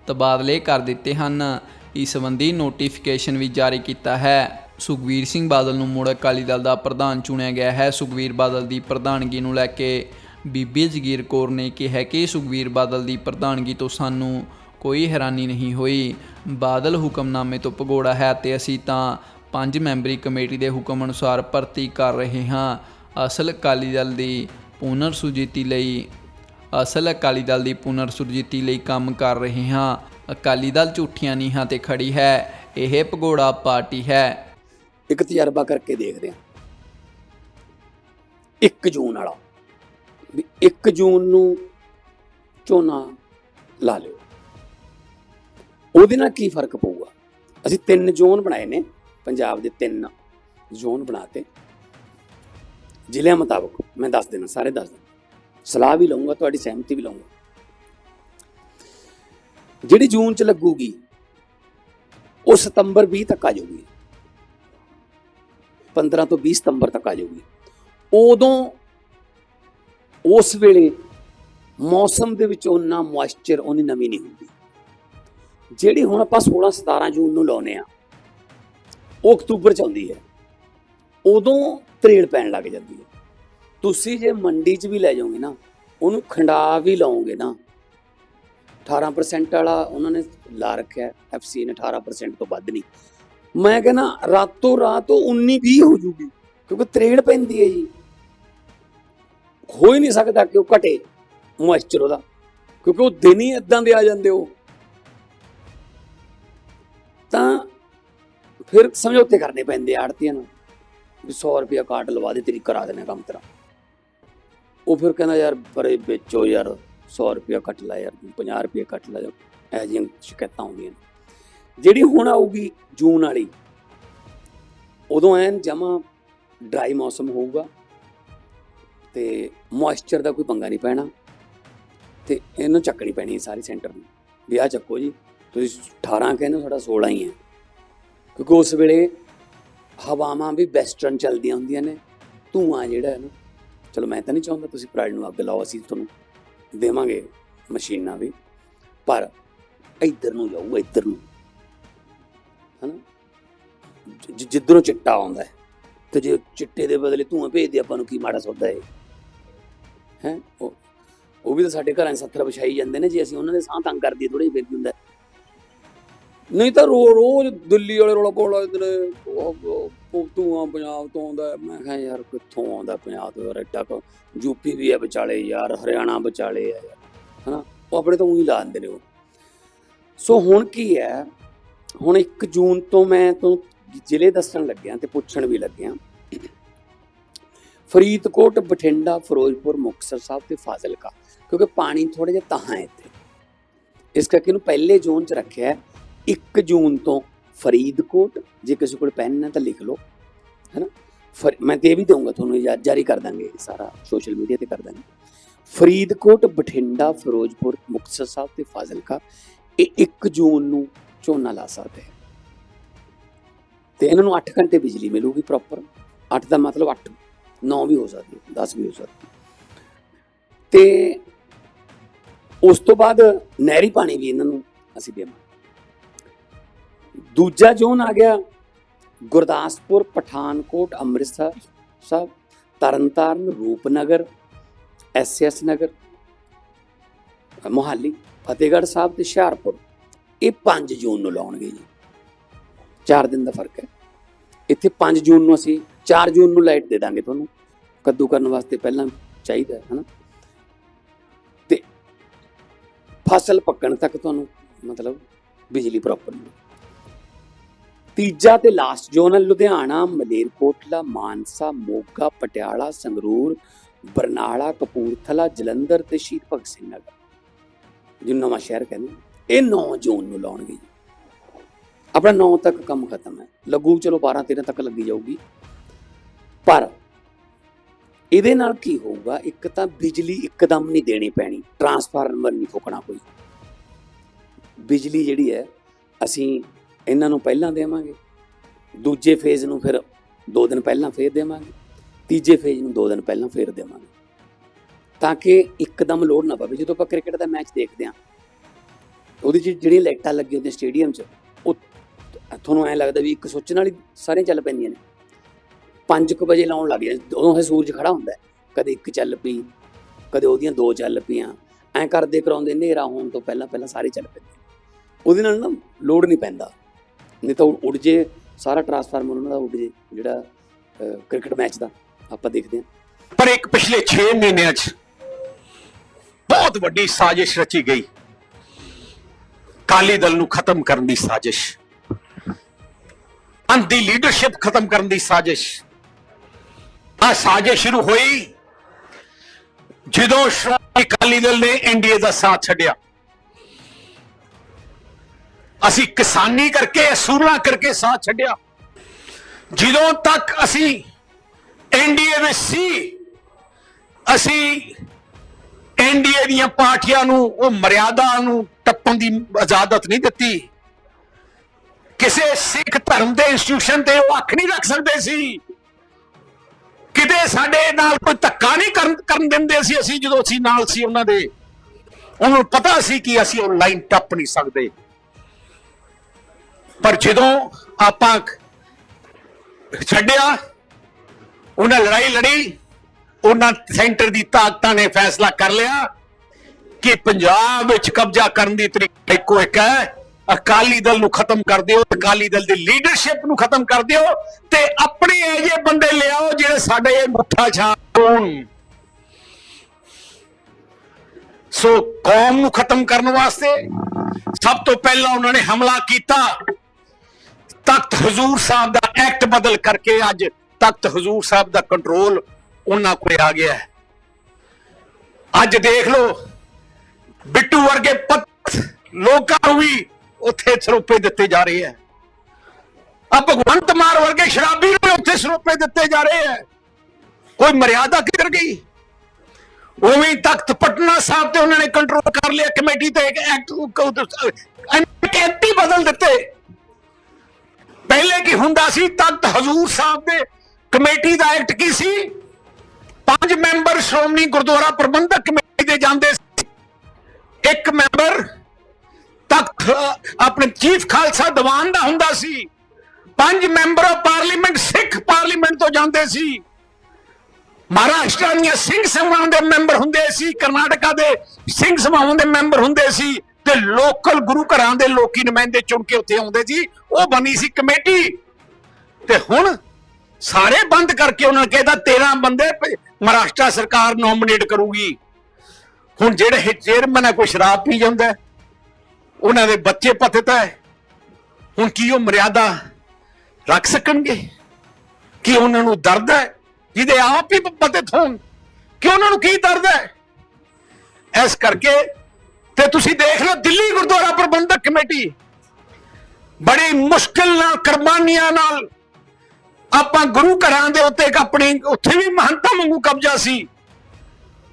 ਤਬਾਦਲੇ ਕਰ ਦਿੱਤੇ ਹਨ। ਇਸ ਸੰਬੰਧੀ ਨੋਟੀਫਿਕੇਸ਼ਨ ਵੀ ਜਾਰੀ ਕੀਤਾ ਹੈ। ਸੁਖਵੀਰ ਸਿੰਘ ਬਾਦਲ ਨੂੰ ਮੁੜ ਅਕਾਲੀ ਦਲ ਦਾ ਪ੍ਰਧਾਨ ਚੁਣਿਆ ਗਿਆ ਹੈ। ਸੁਖਵੀਰ ਬਾਦਲ ਦੀ ਪ੍ਰਧਾਨਗੀ ਨੂੰ ਲੈ ਕੇ ਬੀਬੀ ਜਗੀਰ ਕੌਰ ਨੇ ਕਿਹਾ ਕਿ ਸੁਖਵੀਰ ਬਾਦਲ ਦੀ ਪ੍ਰਧਾਨਗੀ ਤੋਂ ਸਾਨੂੰ ਕੋਈ ਹੈਰਾਨੀ ਨਹੀਂ ਹੋਈ। ਬਾਦਲ ਹੁਕਮਨਾਮੇ ਤੋਂ ਭਗੌੜਾ ਹੈ ਤੇ ਅਸੀਂ ਤਾਂ ਪੰਜ ਮੈਂਬਰੀ ਕਮੇਟੀ ਦੇ ਹੁਕਮ ਅਨੁਸਾਰ ਭਰਤੀ ਕਰ ਰਹੇ ਹਾਂ। ਅਸਲ ਅਕਾਲੀ ਦਲ ਦੀ ਪੁਨਰ ਸੁਜੀਤੀ ਲਈ, ਅਸਲ ਅਕਾਲੀ ਦਲ ਦੀ ਪੁਨਰ ਸੁਰਜੀਤੀ ਲਈ ਕੰਮ ਕਰ ਰਹੇ ਹਾਂ। ਅਕਾਲੀ ਦਲ ਝੂਠੀਆਂ ਨੀਹਾਂ ਤੇ ਖੜੀ ਹੈ, ਇਹ ਭਗੋੜਾ ਪਾਰਟੀ ਹੈ। ਇੱਕ ਤਜਰਬਾ ਕਰਕੇ ਦੇਖਦੇ ਹਾਂ। 1 ਜੂਨ ਵਾਲਾ, ਵੀ 1 ਜੂਨ ਨੂੰ ਝੋਨਾ ਲਾ ਲਿਓ। ਉਹਦੇ ਨਾਲ ਕੀ ਫ਼ਰਕ ਪਊਗਾ? ਅਸੀਂ ਤਿੰਨ ਜ਼ੋਨ ਬਣਾਏ ਨੇ, ਪੰਜਾਬ ਦੇ ਤਿੰਨ ਜ਼ੋਨ ਬਣਾਤੇ ਜ਼ਿਲ੍ਹਿਆਂ ਮੁਤਾਬਕ, ਮੈਂ ਦੱਸ ਦੇਣਾ ਸਾਰੇ ਦੱਸ ਦੇਣਾ ਸਲਾਹ ਵੀ ਲਵਾਂਗਾ ਤੁਹਾਡੀ ਸਹਿਮਤੀ ਵੀ ਲਵਾਂਗਾ ਜਿਹੜੀ ਜੂਨ ਚ ਲੱਗੂਗੀ, ਉਹ ਸਤੰਬਰ 20 ਤੱਕ ਆ ਜਾਊਗੀ। 15 ਤੋਂ 20 ਸਤੰਬਰ ਤੱਕ ਆ ਜਾਊਗੀ। ਉਦੋਂ ਉਸ ਵੇਲੇ ਮੌਸਮ ਦੇ ਵਿੱਚ ਉਹਨਾਂ ਮੋਇਸਚਰ ਉਹਨੀ ਨਮੀ ਨਹੀਂ ਹੁੰਦੀ। ਜਿਹੜੀ ਹੁਣ ਆਪਾਂ 16 17 ਜੂਨ ਨੂੰ ਲਾਉਨੇ ਆ ਉਹ ਅਕਤੂਬਰ ਚ ਆਉਂਦੀ ਹੈ। ਉਦੋਂ ਤਰੇਲ ਪੈਣ ਲੱਗ ਜਾਂਦੀ ਹੈ। ਤੁਸੀਂ ਜੇ ਮੰਡੀ 'ਚ ਵੀ ਲੈ ਜਾਓਗੇ ਨਾ, ਉਹਨੂੰ ਖੰਡਾ ਵੀ ਲਾਓਗੇ ਨਾ 18% ਵਾਲਾ ਉਹਨਾਂ ਨੇ ਲਾ ਰੱਖਿਆ ਐਫਸੀ ਨੇ 18% ਤੋਂ ਵੱਧ ਨਹੀਂ। ਮੈਂ ਕਹਿੰਦਾ ਰਾਤੋਂ ਰਾਤ ਉਹ 19 20 ਹੋ ਜੂਗੀ, ਕਿਉਂਕਿ ਤਰੇੜ ਪੈਂਦੀ ਹੈ ਜੀ। ਹੋ ਹੀ ਨਹੀਂ ਸਕਦਾ ਕਿ ਉਹ ਘਟੇ ਮੋਇਸਚਰ ਉਹਦਾ, ਕਿਉਂਕਿ ਉਹ ਦਿਨ ਹੀ ਇਦਾਂ ਦੇ ਆ ਜਾਂਦੇ ਉਹ। ਤਾਂ ਫਿਰ ਸਮਝੌਤੇ ਕਰਨੇ ਪੈਂਦੇ ਆੜਤੀਆਂ ਨੂੰ ਵੀ 100 ਰੁਪਿਆ ਕਾਟ ਲਵਾ ਦੇ, ਤੇਰੀ ਕਰਾ ਦੇਣਾ ਕੰਮ ਤੇਰਾ। ਉਹ ਫਿਰ ਕਹਿੰਦਾ ਯਾਰ ਪਰੇ ਵੇਚੋ ਯਾਰ 100 ਰੁਪਿਆ ਕੱਟ ਲੈ ਯਾਰ 50 ਰੁਪਿਆ ਕੱਟ ਲੈ ਇਹ ਜਿਹੀਆਂ ਸ਼ਿਕਾਇਤਾਂ ਆਉਂਦੀਆਂ ਨੇ। ਜਿਹੜੀ ਹੁਣ ਆਊਗੀ ਜੂਨ ਵਾਲੀ, ਉਦੋਂ ਐਨ ਜਮਾ ਡਰਾਈ ਮੌਸਮ ਹੋਊਗਾ ਤੇ ਮੋਇਸਚਰ ਦਾ ਕੋਈ ਪੰਗਾ ਨਹੀਂ ਪੈਣਾ ਤੇ ਇਹਨੂੰ ਚੱਕਣੀ ਪੈਣੀ ਹੈ ਸਾਰੀ ਸੈਂਟਰ ਨੂੰ। ਵਿਆਹ ਚੱਕੋ ਜੀ। ਤੁਸੀਂ 18 ਕਹਿੰਦੇ ਹੋ, ਸਾਡਾ 16 ਹੀ ਹੈ। ਕਿਉਂਕਿ ਉਸ ਵੇਲੇ ਹਵਾਵਾਂ ਵੀ ਵੈਸਟਰਨ ਚੱਲਦੀਆਂ ਹੁੰਦੀਆਂ ਨੇ ਧੂਆਂ ਜਿਹੜਾ ਹੈ ਨਾ ਚਲੋ ਮੈਂ ਤਾਂ ਨਹੀਂ ਚਾਹੁੰਦਾ ਤੁਸੀਂ ਪ੍ਰਾਈਡ ਨੂੰ ਅੱਗ ਲਾਓ ਅਸੀਂ ਤੁਹਾਨੂੰ ਦੇਵਾਂਗੇ ਮਸ਼ੀਨਾਂ ਵੀ ਪਰ ਇੱਧਰ ਨੂੰ ਜਾਊਗਾ ਇੱਧਰ ਨੂੰ। ਹਨਾ? ਜ- ਜਿੱਧਰੋਂ ਚਿੱਟਾ ਆਉਂਦਾ ਹੈ ਤੇ ਜੇ ਚਿੱਟੇ ਦੇ ਬਦਲੇ ਧੂਆਂ ਭੇਜਦੇ ਆਪਾਂ ਨੂੰ ਕੀ ਮਾੜਾ ਸੌਦਾ ਹੈ ਹੈ? ਉਹ ਵੀ ਤਾਂ ਸਾਡੇ ਘਰਾਂ 'ਚ ਸੱਥਰ ਵਿਛਾਈ ਜਾਂਦੇ ਨੇ ਜੇ ਅਸੀਂ ਉਹਨਾਂ ਦੇ ਸਾਹ ਤੰਗ ਕਰ ਦਈਏ ਥੋੜੀ ਫਿਰ ਹੁੰਦਾ? ਨਹੀਂ ਤਾਂ ਰੋ, ਰੋਜ਼ ਦਿੱਲੀ ਵਾਲੇ ਰੋਲਾ ਕੋਲ ਆਉਂਦੇ ਨੇ। ਉਹ- ਪੰਜਾਬ ਤੋਂ ਆਉਂਦਾ ਮੈਂ ਕਿਹਾ ਯਾਰ ਕਿੱਥੋਂ ਆਉਂਦਾ ਪੰਜਾਬ ਤੋਂ? ਯਾਰ ਐਡਾ ਕੁ ਯੂਪੀ ਵੀ ਹੈ ਵਿਚਾਲੇ, ਯਾਰ ਹਰਿਆਣਾ ਵਿਚਾਲੇ ਹੈ ਯਾਰ, ਹਨਾ? ਉਹ ਆਪਣੇ ਤੋਂ ਉਹੀ ਲਾ ਦਿੰਦੇ ਨੇ ਉਹ। ਸੋ ਹੁਣ ਕੀ ਹੈ? ਹੁਣ 1 ਜੂਨ ਤੋਂ ਮੈਂ ਤੋਂ ਜ਼ਿਲ੍ਹੇ ਦੱਸਣ ਲੱਗਿਆ ਤੇ ਪੁੱਛਣ ਵੀ ਲੱਗਿਆ। ਫਰੀਦਕੋਟ, ਬਠਿੰਡਾ, ਫਿਰੋਜ਼ਪੁਰ, ਮੁਕਤਸਰ ਸਾਹਿਬ ਤੇ ਫਾਜ਼ਿਲਕਾ। ਕਿਉਂਕਿ ਪਾਣੀ ਥੋੜਾ ਜਿਹਾ ਤਹਾਂ ਹੈ ਇੱਥੇ। ਇਸ ਕਰਕੇ ਇਹਨੂੰ ਪਹਿਲੇ ਜ਼ੋਨ 'ਚ ਰੱਖਿਆ 1 ਜੂਨ ਤੋਂ ਫਰੀਦਕੋਟ, ਜੇ ਕਿਸੇ ਕੋਲ ਪੈਨ ਹੈ ਤਾਂ ਲਿਖ ਲਓ ਹੈਨਾ ਫਰ- ਮੈਂ ਦੇ ਵੀ ਦਊਂਗਾ ਤੁਹਾਨੂੰ ਯਾਦ ਜਾਰੀ ਕਰ ਦਾਂਗੇ ਸਾਰਾ ਸੋਸ਼ਲ ਮੀਡੀਆ ਤੇ ਕਰ ਦਾਂਗੇ। ਫਰੀਦਕੋਟ, ਬਠਿੰਡਾ, ਫਿਰੋਜ਼ਪੁਰ, ਮੁਕਤਸਰ ਸਾਹਿਬ ਤੇ ਫਾਜ਼ਿਲਕਾ, ਇਹ 1 ਜੂਨ ਨੂੰ ਝੋਨਾ ਲਾ ਸਕਦੇ ਹੈ। ਤੇ ਇਹਨਾਂ ਨੂੰ 8 ਘੰਟੇ ਬਿਜਲੀ ਮਿਲੂਗੀ ਪ੍ਰੋਪਰ 8 ਦਾ ਮਤਲਬ 8 9 ਵੀ ਹੋ ਸਕਦੀ ਹੈ 10 ਵੀ ਹੋ ਸਕਦੀ ਹੈ। ਤੇ ਉਸ ਤੋਂ ਬਾਅਦ ਨਹਿਰੀ ਪਾਣੀ ਵੀ ਇਹਨਾਂ ਨੂੰ ਅਸੀਂ ਦੇਵਾਂਗੇ। ਦੂਜਾ ਜ਼ੋਨ ਆ ਗਿਆ ਗੁਰਦਾਸਪੁਰ, ਪਠਾਨਕੋਟ, ਅੰਮ੍ਰਿਤਸਰ ਸਾਹਿਬ, ਤਰਨਤਾਰਨ, ਰੂਪਨਗਰ ਐਸਐਸ ਨਗਰ, ਮੋਹਾਲੀ, ਫਤਿਹਗੜ੍ਹ ਸਾਹਿਬ ਤੇ ਹੁਸ਼ਿਆਰਪੁਰ। ਇਹ 5 ਜੂਨ ਨੂੰ ਲਾਉਣਗੇ ਜੀ। 4 ਦਿਨ ਦਾ ਫ਼ਰਕ ਹੈ। ਇੱਥੇ 5 ਜੂਨ ਨੂੰ ਅਸੀਂ 4 ਜੂਨ ਨੂੰ ਲਾਈਟ ਦੇ ਦਾਂਗੇ ਤੁਹਾਨੂੰ। ਕੱਦੂ ਕਰਨ ਵਾਸਤੇ ਪਹਿਲਾਂ ਚਾਹੀਦਾ ਹੈ, ਹਨਾ? ਤੇ ਫਸਲ ਪੱਕਣ ਤੱਕ ਤੁਹਾਨੂੰ ਮਤਲਬ ਬਿਜਲੀ ਪ੍ਰੋਪਰ ਮਿਲੇ। ਤੀਜਾ ਤੇ ਲਾਸਟ ਜ਼ੋਨ ਲੁਧਿਆਣਾ, ਮਲੇਰਕੋਟਲਾ, ਮਾਨਸਾ, ਮੋਗਾ, ਪਟਿਆਲਾ, ਸੰਗਰੂਰ, ਬਰਨਾਲਾ, ਕਪੂਰਥਲਾ, ਜਲੰਧਰ ਤੇ ਸ਼ਹੀਦ ਭਗਤ ਸਿੰਘ ਨਗਰ। ਜਿਹਨੂੰ ਨਵਾਂ ਸ਼ਹਿਰ ਕਹਿੰਦੇ ਇਹ 9 ਜ਼ੋਨ ਨੂੰ ਲਾਉਣਗੇ ਆਪਣਾ 9 ਤੱਕ ਕੰਮ ਖਤਮ ਹੈ। ਲੱਗੂ ਚਲੋ 12 13 ਤੱਕ ਲੱਗੀ ਜਾਊਗੀ। ਪਰ ਇਹਦੇ ਨਾਲ ਕੀ ਹੋਊਗਾ? ਇੱਕ ਤਾਂ ਬਿਜਲੀ ਇੱਕਦਮ ਨਹੀਂ ਦੇਣੀ ਪੈਣੀ। ਟਰਾਂਸਫਾਰਮਰ ਨਹੀਂ ਫੂਕਣਾ ਕੋਈ। ਬਿਜਲੀ ਜਿਹੜੀ ਹੈ, ਅਸੀਂ ਇਹਨਾਂ ਨੂੰ ਪਹਿਲਾਂ ਦੇਵਾਂਗੇ। ਦੂਜੇ ਫੇਜ਼ ਨੂੰ ਫਿਰ 2 ਦਿਨ ਪਹਿਲਾਂ ਫੇਰ ਦੇਵਾਂਗੇ। ਤੀਜੇ ਫੇਜ਼ ਨੂੰ 2 ਦਿਨ ਪਹਿਲਾਂ ਫੇਰ ਦੇਵਾਂਗੇ। ਤਾਂ ਕਿ ਇੱਕਦਮ ਲੋਡ ਨਾ ਪਵੇ। ਜਦੋਂ ਆਪਾਂ ਕ੍ਰਿਕਟ ਦਾ ਮੈਚ ਦੇਖਦੇ ਹਾਂ, ਉਹਦੀ ਜਿਹੜੀ- ਜਿਹੜੀਆਂ ਲਾਈਟਾਂ ਲੱਗੀਆਂ ਹੁੰਦੀਆਂ ਸਟੇਡੀਅਮ 'ਚ, ਉਹ ਤੁਹਾਨੂੰ ਐਂ ਲੱਗਦਾ ਵੀ ਇੱਕ ਸੋਚਣ ਵਾਲੀ ਹੀ ਸਾਰੇ ਚੱਲ ਪੈਂਦੀਆਂ ਨੇ। 5:00 ਵਜੇ ਲਾਉਣ ਲੱਗ ਜਾਂਦੇ। ਉਦੋਂ ਇਹ ਸੂਰਜ ਖੜਾ ਹੁੰਦਾ ਕਦੇ ਇੱਕ ਚੱਲ ਪਈ, ਕਦੇ ਉਹਦੀਆਂ ਦੋ ਚੱਲ ਪਈਆਂ। ਐਂ ਕਰਦੇ ਕਰਾਉਂਦੇ ਹਨੇਰਾ ਹੋਣ ਤੋਂ ਪਹਿਲਾਂ ਪਹਿਲਾਂ ਸਾਰੇ ਚੱਲ ਪੈਂਦੇ ਉਹਦੇ ਨਾਲ ਨਾ ਲੋਡ ਨਹੀਂ ਪੈਂਦਾ। ਨਹੀਂ ਤਾਂ ਉੱਡ ਜੇ ਸਾਰਾ ਟਰਾਂਸਫਾਰਮਰ ਉਹਨਾਂ ਦਾ ਉੱਡ ਜੇ ਜਿਹੜਾ ਕ੍ਰਿਕਟ ਮੈਚ ਦਾ ਆਪਾਂ ਦੇਖਦੇ ਹਾਂ। ਪਰ ਇੱਕ ਪਿਛਲੇ 6 ਮਹੀਨਿਆਂ 'ਚ ਬਹੁਤ ਵੱਡੀ ਸਾਜ਼ਿਸ਼ ਰਚੀ ਗਈ। ਕਾਲੀ ਦਲ ਨੂੰ ਖਤਮ ਕਰਨ ਦੀ ਸਾਜ਼ਿਸ਼। ਅੰਤ ਦੀ ਲੀਡਰਸ਼ਿਪ ਖਤਮ ਕਰਨ ਦੀ ਸਾਜ਼ਿਸ਼। ਆ ਸਾਜ਼ਿਸ਼ ਸ਼ੁਰੂ ਹੋਈ ਜਦੋਂ ਸ਼੍ਰੋਮਣੀ ਅਕਾਲੀ ਦਲ ਨੇ ਐਨਡੀਏ ਦਾ ਸਾਥ ਛੱਡਿਆ। ਅਸੀਂ ਕਿਸਾਨੀ ਕਰਕੇ, ਅਸੂਲਾਂ ਕਰਕੇ ਸਾਥ ਛੱਡਿਆ। ਜਦੋਂ ਤੱਕ ਅਸੀਂ ਐਨਡੀਏ ਵਿੱਚ ਸੀ, ਅਸੀਂ ਐਨਡੀਏ ਦੀਆਂ ਪਾਰਟੀਆਂ ਨੂੰ, ਉਹ ਮਰਿਆਦਾ ਨੂੰ ਟੱਪਣ ਦੀ ਇਜਾਜ਼ਤ ਨਹੀਂ ਦਿੱਤੀ। ਕਿਸੇ ਸਿੱਖ ਧਰਮ ਦੇ ਇੰਸਟੀਟਿਊਸ਼ਨ ਤੇ ਉਹ ਅੱਖ ਨਹੀਂ ਰੱਖ ਸਕਦੇ ਸੀ। ਕਿਤੇ ਸਾਡੇ ਨਾਲ ਕੋਈ ਧੱਕਾ ਨਹੀਂ ਕਰਨ ਕਰਨ ਦਿੰਦੇ ਸੀ ਅਸੀਂ, ਜਦੋਂ ਅਸੀਂ ਨਾਲ ਸੀ ਉਹਨਾਂ ਦੇ। ਉਹਨਾਂ ਨੂੰ ਪਤਾ ਸੀ ਕਿ ਅਸੀਂ ਉਹ ਲਾਈਨ ਟੱਪ ਨਹੀਂ ਸਕਦੇ। ਪਰ ਜਦੋਂ ਆਪਾਂ ਛੱਡਿਆ, ਉਹਨਾਂ ਲੜਾਈ ਲੜੀ, ਉਹਨਾਂ ਸੈਂਟਰ ਦੀ ਤਾਕਤਾਂ ਨੇ ਫੈਸਲਾ ਕਰ ਲਿਆ ਕਿ ਪੰਜਾਬ ਵਿੱਚ ਕਬਜ਼ਾ ਕਰਨ ਦੀ ਤਰੀਕਾ ਇੱਕੋ ਇੱਕ ਹੈ। ਅਕਾਲੀ ਦਲ ਨੂੰ ਖਤਮ ਕਰ ਦਿਓ, ਅਕਾਲੀ ਦਲ ਦੀ ਲੀਡਰਸ਼ਿਪ ਨੂੰ ਖਤਮ ਕਰ ਦਿਓ ਤੇ ਆਪਣੇ ਇਹ ਜਿਹੇ ਬੰਦੇ ਲਿਆਓ ਜਿਹੜੇ ਸਾਡੇ ਇਹ ਮੁੱਠਾ ਛਾਉਣ। ਸੋ ਕੌਮ ਨੂੰ ਖਤਮ ਕਰਨ ਵਾਸਤੇ ਸਭ ਤੋਂ ਪਹਿਲਾਂ ਉਹਨਾਂ ਨੇ ਹਮਲਾ ਕੀਤਾ। ਤਖਤ ਹਜ਼ੂਰ ਸਾਹਿਬ ਦਾ ਐਕਟ ਬਦਲ ਕਰਕੇ ਅੱਜ ਤਖਤ ਹਜ਼ੂਰ ਸਾਹਿਬ ਦਾ ਕੰਟਰੋਲ ਉਹਨਾਂ ਕੋਲ ਆ ਗਿਆ ਹੈ। ਅੱਜ ਦੇਖ ਲਓ, ਬਿੱਟੂ ਵਰਗੇ ਪਤ ਲੋਕਾਂ ਨੂੰ ਵੀ ਉੱਥੇ ਸਰੋਪੇ ਦਿੱਤੇ ਜਾ ਰਹੇ ਹੈ। ਆ ਭਗਵੰਤ ਮਾਨ ਵਰਗੇ ਸ਼ਰਾਬੀ ਨੂੰ ਵੀ ਉੱਥੇ ਸਰੋਪੇ ਦਿੱਤੇ ਜਾ ਰਹੇ ਹੈ। ਕੋਈ ਮਰਿਆਦਾ ਕਿਧਰ ਗਈ? ਉਵੇਂ ਤਖਤ ਪਟਨਾ ਸਾਹਿਬ ਤੇ ਉਹਨਾਂ ਨੇ ਕੰਟਰੋਲ ਕਰ ਲਿਆ, ਕਮੇਟੀ ਤੇ ਇੱਕ ਐਕਟ ਐਂਟੀ ਬਦਲ ਦਿੱਤੇ। ਪਹਿਲੇ ਕੀ ਹੁੰਦਾ ਸੀ? ਤਖਤ ਹਜ਼ੂਰ ਸਾਹਿਬ ਦੇ ਕਮੇਟੀ ਦਾ ਐਕਟ ਕੀ ਸੀ? ਪੰਜ ਮੈਂਬਰ ਸ਼੍ਰੋਮਣੀ ਗੁਰਦੁਆਰਾ ਪ੍ਰਬੰਧਕ ਕਮੇਟੀ ਦੇ ਜਾਂਦੇ ਸੀ। ਇੱਕ ਮੈਂਬਰ ਤਖਤ, ਆਪਣੇ ਚੀਫ ਖਾਲਸਾ ਦੀਵਾਨ ਦਾ ਹੁੰਦਾ ਸੀ। ਪੰਜ ਮੈਂਬਰ ਪਾਰਲੀਮੈਂਟ ਸਿੱਖ ਪਾਰਲੀਮੈਂਟ ਤੋਂ ਜਾਂਦੇ ਸੀ। ਮਹਾਰਾਸ਼ਟਰ ਦੀਆਂ ਸਿੰਘ ਸਭਾਵਾਂ ਦੇ ਮੈਂਬਰ ਹੁੰਦੇ ਸੀ, ਕਰਨਾਟਕਾ ਦੇ ਸਿੰਘ ਸਭਾਵਾਂ ਦੇ ਮੈਂਬਰ ਹੁੰਦੇ ਸੀ। ਤੇ ਲੋਕਲ ਗੁਰੂ ਘਰਾਂ ਦੇ ਲੋਕੀ ਨੁਮਾਇੰਦੇ ਚੁਣ ਕੇ ਉੱਥੇ ਆਉਂਦੇ ਸੀ, ਉਹ ਬਣੀ ਸੀ ਕਮੇਟੀ। ਤੇ ਹੁਣ ਸਾਰੇ ਬੰਦ ਕਰਕੇ ਉਹਨਾਂ ਨੇ ਕਹਿੰਦਾ 13 ਬੰਦੇ ਮਹਾਰਾਸ਼ਟਰ ਸਰਕਾਰ ਨੋਮੀਨੇਟ ਕਰੂਗੀ। ਹੁਣ ਜਿਹੜੇ ਚੇਅਰਮੈਨ ਹੈ ਕੋਈ ਸ਼ਰਾਬ ਪੀ ਜਾਂਦਾ ਉਹਨਾਂ ਦੇ ਬੱਚੇ ਪਤਿਤ ਹੈ। ਹੁਣ ਕੀ ਉਹ ਮਰਿਆਦਾ ਰੱਖ ਸਕਣਗੇ? ਕਿ ਉਹਨਾਂ ਨੂੰ ਦਰਦ ਹੈ? ਜਿਹਦੇ ਆਪ ਹੀ ਪਤਿਤ ਹੋਣ, ਕਿ ਉਹਨਾਂ ਨੂੰ ਕੀ ਦਰਦ ਹੈ? ਇਸ ਕਰਕੇ ਤੇ ਤੁਸੀਂ ਦੇਖ ਲਓ ਦਿੱਲੀ ਗੁਰਦੁਆਰਾ ਪ੍ਰਬੰਧਕ ਕਮੇਟੀ। ਬੜੀ ਮੁਸ਼ਕਿਲ ਨਾਲ, ਕੁਰਬਾਨੀਆਂ ਨਾਲ ਆਪਾਂ ਗੁਰੂ ਘਰਾਂ ਦੇ ਉੱਤੇ ਇੱਕ ਆਪਣੀ, ਉੱਥੇ ਵੀ ਮਹੰਤਾ ਵਾਂਗੂ ਕਬਜ਼ਾ ਸੀ।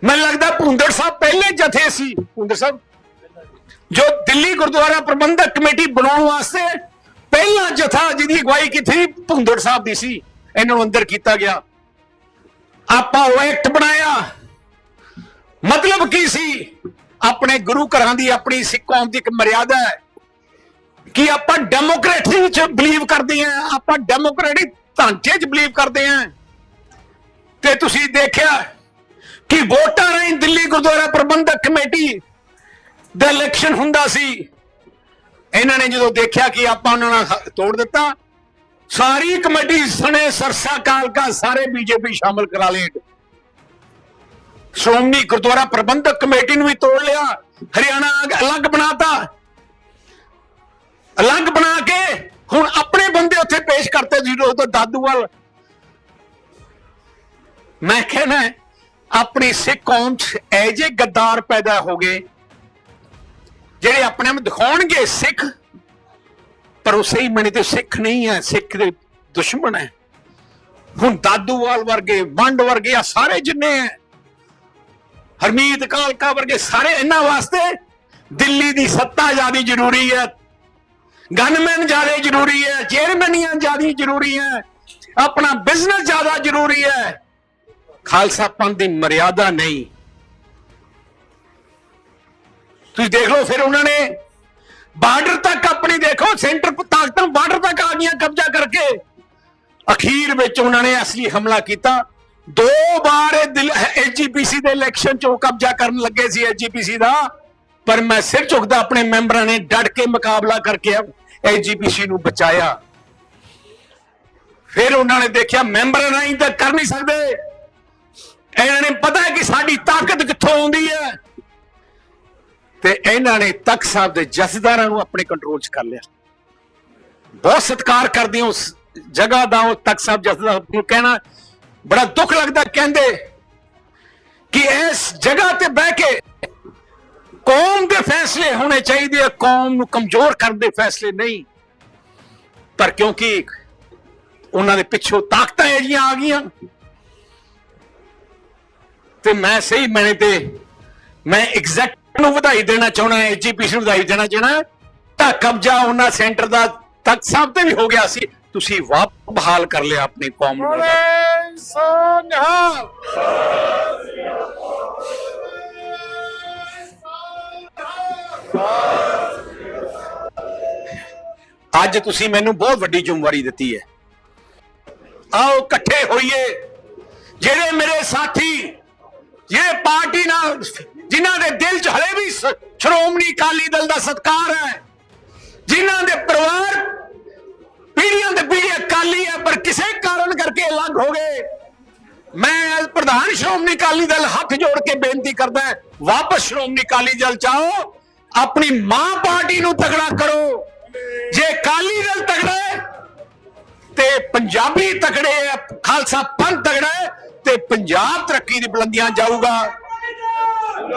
ਮੈਨੂੰ ਲੱਗਦਾ ਭੁੰਦੜ ਸਾਹਿਬ ਪਹਿਲੇ ਜਥੇ ਸੀ। ਭੁੰਦੜ ਸਾਹਿਬ, ਜੋ ਦਿੱਲੀ ਗੁਰਦੁਆਰਾ ਪ੍ਰਬੰਧਕ ਕਮੇਟੀ ਬਣਾਉਣ ਵਾਸਤੇ ਪਹਿਲਾ ਜਥਾ ਜਿਹਦੀ ਅਗਵਾਈ ਕੀਤੀ ਭੁੰਦੜ ਸਾਹਿਬ ਦੀ ਸੀ, ਇਹਨਾਂ ਨੂੰ ਅੰਦਰ ਕੀਤਾ ਗਿਆ। ਆਪਾਂ ਉਹ ਐਕਟ ਬਣਾਇਆ। ਮਤਲਬ ਕੀ ਸੀ? ਆਪਣੇ ਗੁਰੂ ਘਰਾਂ ਦੀ ਆਪਣੀ ਸਿੱਖ ਕੌਮ ਦੀ ਇੱਕ ਮਰਿਆਦਾ ਹੈ ਕਿ ਆਪਾਂ ਡੈਮੋਕ੍ਰੇਸੀ ਚ ਬਲੀਵ ਕਰਦੇ ਆਂ ਆਪਾਂ ਡੈਮੋਕ੍ਰੈਟਿਕ ਢਾਂਚੇ ਚ ਬਲੀਵ ਕਰਦੇ ਆਂ ਤੇ ਤੁਸੀਂ ਦੇਖਿਆ ਕਿ ਵੋਟਾਂ ਰਾਹੀਂ ਦਿੱਲੀ ਗੁਰਦੁਆਰਾ ਪ੍ਰਬੰਧਕ ਕਮੇਟੀ ਦਾ ਇਲੈਕਸ਼ਨ ਹੁੰਦਾ ਸੀ। ਇਹਨਾਂ ਨੇ ਜਦੋਂ ਦੇਖਿਆ ਕਿ ਆਪਾਂ ਉਹਨਾਂ ਨਾਲ ਤੋੜ ਦਿੱਤਾ, ਸਾਰੀ ਕਮੇਟੀ ਸਣੇ ਸਰਸਾ ਕਾਲਕਾ ਸਾਰੇ ਬੀਜੇਪੀ ਸ਼ਾਮਲ ਕਰਾ ਲਏ। ਸ਼੍ਰੋਮਣੀ ਗੁਰਦੁਆਰਾ ਪ੍ਰਬੰਧਕ ਕਮੇਟੀ ਨੂੰ ਵੀ ਤੋੜ ਲਿਆ। ਹਰਿਆਣਾ ਅਗ- ਅਲੱਗ ਬਣਾਤਾ। ਅਲੱਗ ਬਣਾ ਕੇ ਹੁਣ ਆਪਣੇ ਬੰਦੇ ਉੱਥੇ ਪੇਸ਼ ਕਰਤੇ ਜ਼ੀਰੋ ਤੋਂ ਦਾਦੂਵਾਲ ਮੈਂ ਕਹਿੰਦਾ ਆਪਣੀ ਸਿੱਖ ਕੌਮ ਚ ਐਜੇ ਗੱਦਾਰ ਪੈਦਾ ਹੋ ਗਏ, ਜਿਹੜੇ ਆਪਣੇ ਆਪ ਦਿਖਾਉਣਗੇ ਸਿੱਖ, ਪਰ ਉਹ ਸਹੀ ਮਨੇ ਤੇ ਸਿੱਖ ਨਹੀਂ ਹੈ, ਸਿੱਖ ਦੇ ਦੁਸ਼ਮਣ ਹੈ। ਹੁਣ ਦਾਦੂਵਾਲ ਵਰਗੇ, ਵੰਡ ਵਰਗੇ ਆ ਸਾਰੇ ਜਿੰਨੇ ਹੈ। ਹਰਮੀਤ ਕਾਲਕਾ ਵਰਗੇ ਸਾਰੇ ਇਹਨਾਂ ਵਾਸਤੇ ਦਿੱਲੀ ਦੀ ਸੱਤਾ ਜ਼ਿਆਦਾ ਜ਼ਰੂਰੀ ਹੈ। ਗਨਮੈਨ ਜ਼ਿਆਦਾ ਜ਼ਰੂਰੀ ਹੈ ਚੇਅਰਮੈਨੀਆਂ ਜ਼ਿਆਦਾ ਜ਼ਰੂਰੀ ਹੈ, ਆਪਣਾ ਬਿਜ਼ਨਸ ਜ਼ਿਆਦਾ ਜ਼ਰੂਰੀ ਹੈ। ਖਾਲਸਾ ਪੰਥ ਦੀ ਮਰਿਆਦਾ ਨਹੀਂ। ਤੁਸੀਂ ਦੇਖ ਲਓ ਫਿਰ ਉਹਨਾਂ ਨੇ ਬਾਰਡਰ ਤੱਕ ਆਪਣੀ ਦੇਖੋ, ਸੈਂਟਰ ਤਾਕਤਾਂ ਬਾਰਡਰ ਤੱਕ ਆ ਗਈਆਂ ਕਬਜ਼ਾ ਕਰਕੇ। ਅਖੀਰ ਵਿੱਚ ਉਹਨਾਂ ਨੇ ਅਸਲੀ ਹਮਲਾ ਕੀਤਾ। ਦੋ ਵਾਰ ਐਜੀਪੀਸੀ ਦੇ ਇਲੈਕਸ਼ਨ ਚੋਂ ਕਬਜ਼ਾ ਕਰਨ ਲੱਗੇ ਸੀ ਐਜੀਪੀਸੀ ਦਾ। ਪਰ ਮੈਂ ਸਿਰ ਝੁਕਦਾ ਆਪਣੇ ਮੈਂਬਰਾਂ ਨੇ ਡਟ ਕੇ ਮੁਕਾਬਲਾ ਕਰਕੇ ਐਜੀਪੀਸੀ ਨੂੰ ਬਚਾਇਆ। ਫਿਰ ਉਹਨਾਂ ਨੇ ਦੇਖਿਆ ਮੈਂਬਰ ਨਹੀਂ ਤਾਂ ਕਰ ਨਹੀਂ ਸਕਦੇ। ਇਹਨਾਂ ਨੇ ਪਤਾ ਹੈ ਕਿ ਸਾਡੀ ਤਾਕਤ ਕਿੱਥੋਂ ਆਉਂਦੀ ਹੈ। ਤੇ ਇਹਨਾਂ ਨੇ ਤਖਤ ਸਾਹਿਬ ਦੇ ਜਥੇਦਾਰਾਂ ਨੂੰ ਆਪਣੇ ਕੰਟਰੋਲ 'ਚ ਕਰ ਲਿਆ। ਬਹੁਤ ਸਤਿਕਾਰ ਕਰਦੇ ਹਾਂ ਉਸ ਜਗ੍ਹਾ ਦਾ ਉਹ ਤਖਤ ਸਾਹਿਬ ਜਥੇਦਾਰ ਨੂੰ ਕਹਿਣਾ ਬੜਾ ਦੁੱਖ ਲੱਗਦਾ ਕਹਿੰਦੇ ਕਿ ਇਸ ਜਗ੍ਹਾ ਤੇ ਬਹਿ ਕੇ ਕੌਮ ਦੇ ਫੈਸਲੇ ਹੋਣੇ ਚਾਹੀਦੇ ਆ, ਕੌਮ ਨੂੰ ਕਮਜ਼ੋਰ ਕਰਨ ਦੇ ਫੈਸਲੇ ਨਹੀਂ। ਪਰ ਕਿਉਂਕਿ ਉਹਨਾਂ ਦੇ ਪਿੱਛੋਂ ਤਾਕਤਾਂ ਜਿਹੜੀਆਂ ਆ ਗਈਆਂ, ਤੇ ਮੈਂ ਸਹੀ ਮੈਨੇ ਤੇ ਮੈਂ ਐਗਜ਼ੈਕਟ ਨੂੰ ਵਧਾਈ ਦੇਣਾ ਚਾਹਣਾ ਹੈ ਐਜੀਪੀਸੀ ਨੂੰ ਵਧਾਈ ਦੇਣਾ ਚਾਹਣਾ ਤਾਂ ਕਬਜ਼ਾ ਉਹਨਾਂ ਸੈਂਟਰ ਦਾ ਤਖਤ ਸਾਹਿਬ ਤੇ ਵੀ ਹੋ ਗਿਆ ਸੀ। ਤੁਸੀਂ ਵਾਪ ਬਹਾਲ ਕਰ ਲਿਆ ਆਪਣੀ ਕੌਮ ਨੂੰ। ਅੱਜ ਤੁਸੀਂ ਮੈਨੂੰ ਬਹੁਤ ਵੱਡੀ ਜ਼ਿੰਮੇਵਾਰੀ ਦਿੱਤੀ ਹੈ। ਆਓ ਇਕੱਠੇ ਹੋਈਏ। ਜਿਹੜੇ ਮੇਰੇ ਸਾਥੀ ਜਿਹੜੇ ਪਾਰਟੀ ਨਾਲ ਜਿਨ੍ਹਾਂ ਦੇ ਦਿਲ 'ਚ ਹਲੇ ਵੀ ਸ਼੍ਰੋਮਣੀ ਅਕਾਲੀ ਦਲ ਦਾ ਸਤਕਾਰ ਹੈ ਜਿਨ੍ਹਾਂ ਦੇ ਪਰਿਵਾਰ ਪੀੜ੍ਹੀਆਂ ਦੇ ਪੀੜ੍ਹੀ ਅਕਾਲੀ ਹੈ ਪਰ ਕਿਸੇ ਕਾਰਨ ਕਰਕੇ ਅਲੱਗ ਹੋ ਗਏ। ਮੈਂ ਪ੍ਰਧਾਨ ਸ਼੍ਰੋਮਣੀ ਅਕਾਲੀ ਦਲ ਹੱਥ ਜੋੜ ਕੇ ਬੇਨਤੀ ਕਰਦਾ ਵਾਪਸ ਸ਼੍ਰੋਮਣੀ ਅਕਾਲੀ ਦਲ ਚਾਓ ਆਪਣੀ ਮਾਂ ਪਾਰਟੀ ਨੂੰ ਤਗੜਾ ਕਰੋ। ਜੇ ਅਕਾਲੀ ਦਲ ਤਗੜਾ ਤੇ ਪੰਜਾਬੀ ਤਕੜੇ ਖਾਲਸਾ ਪੰਥ ਤਗੜਾ ਤੇ ਪੰਜਾਬ ਤਰੱਕੀ ਦੀ ਬੁਲੰਦੀਆਂ ਜਾਊਗਾ।